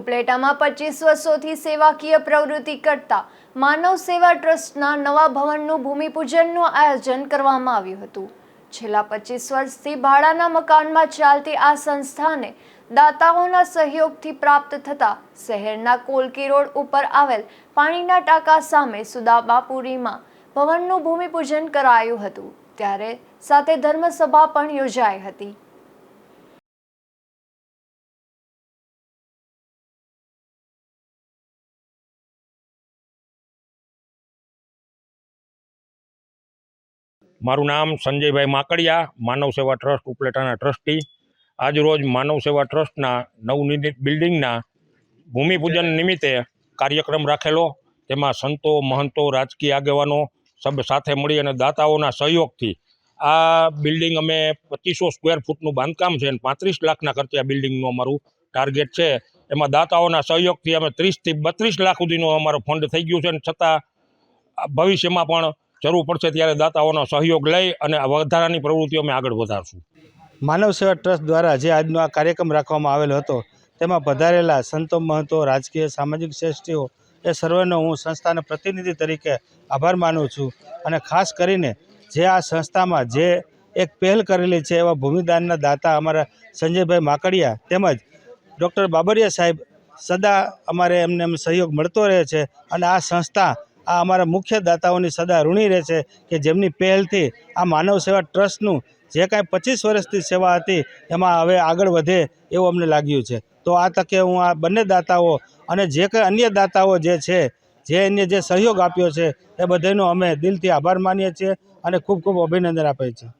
ઉપલેટામાં પચીસ વર્ષોથી સેવાકીય પ્રવૃત્તિ કરતા માનવ સેવા ટ્રસ્ટના નવા ભવનનું ભૂમિપૂજનનું આયોજન કરવામાં આવ્યું હતું. છેલ્લા પચીસ વર્ષથી ભાડાના મકાનમાં ચાલતી આ સંસ્થાને દાતાઓના સહયોગથી પ્રાપ્ત થતા શહેરના કોલકી રોડ ઉપર આવેલ પાણીના ટાંકા સામે સુદાબાપુરીમાં ભવનનું ભૂમિપૂજન કરાયું હતું. ત્યારે સાથે ધર્મસભા પણ યોજાઈ હતી. મારું નામ સંજયભાઈ માકડિયા માનવ સેવા ટ્રસ્ટ ઉપલેટાના ટ્રસ્ટી. આજરોજ માનવ સેવા ટ્રસ્ટના નવનિર્મિત બિલ્ડિંગના ભૂમિપૂજન નિમિત્તે કાર્યક્રમ રાખેલો. તેમાં સંતો મહંતો રાજકીય આગેવાનો સબ સાથે મળી અને દાતાઓના સહયોગથી આ બિલ્ડિંગ અમે પચીસો સ્ક્વેર ફૂટનું બાંધકામ છે અને પાંત્રીસ લાખના ખર્ચે આ બિલ્ડિંગનું અમારું ટાર્ગેટ છે. એમાં દાતાઓના સહયોગથી અમે ત્રીસથી બત્રીસ લાખ સુધીનું અમારો ફંડ થઈ ગયું છે અને છતાં ભવિષ્યમાં પણ જરૂર પડશે ત્યારે દાતાઓનો સહયોગ લઈ અને વધારાની પ્રવૃત્તિઓ અમે આગળ વધારશું. માનવ સેવા ટ્રસ્ટ દ્વારા જે આજનો આ કાર્યક્રમ રાખવામાં આવેલો હતો, તેમાં પધારેલા સંતો મહંતો, રાજકીય, સામાજિક શ્રેષ્ઠીઓ, એ સર્વેનો હું સંસ્થાના પ્રતિનિધિ તરીકે આભાર માનું છું. અને ખાસ કરીને જે આ સંસ્થામાં જે એક પહેલ કરેલી છે એવા ભૂમિદાનના દાતા અમારા સંજયભાઈ માકડિયા તેમજ ડૉક્ટર બાબરિયા સાહેબ, સદા અમારે એમને એમ સહયોગ મળતો રહે છે અને આ સંસ્થા આ અમારા મુખ્ય દાતાઓની સદા ઋણી રહેશે કે જેમની પહેલથી આ માનવ સેવા ટ્રસ્ટનું જે કાંઈ પચીસ વર્ષથી સેવા હતી, એમાં હવે આગળ વધે એવું અમને લાગ્યું છે. તો આ તકે હું આ બંને દાતાઓ અને જે કંઈ અન્ય દાતાઓ જે છે, જે અન્ય જે સહયોગ આપ્યો છે, એ બધાનો અમે દિલથી આભાર માનીએ છીએ અને ખૂબ ખૂબ અભિનંદન આપીએ છીએ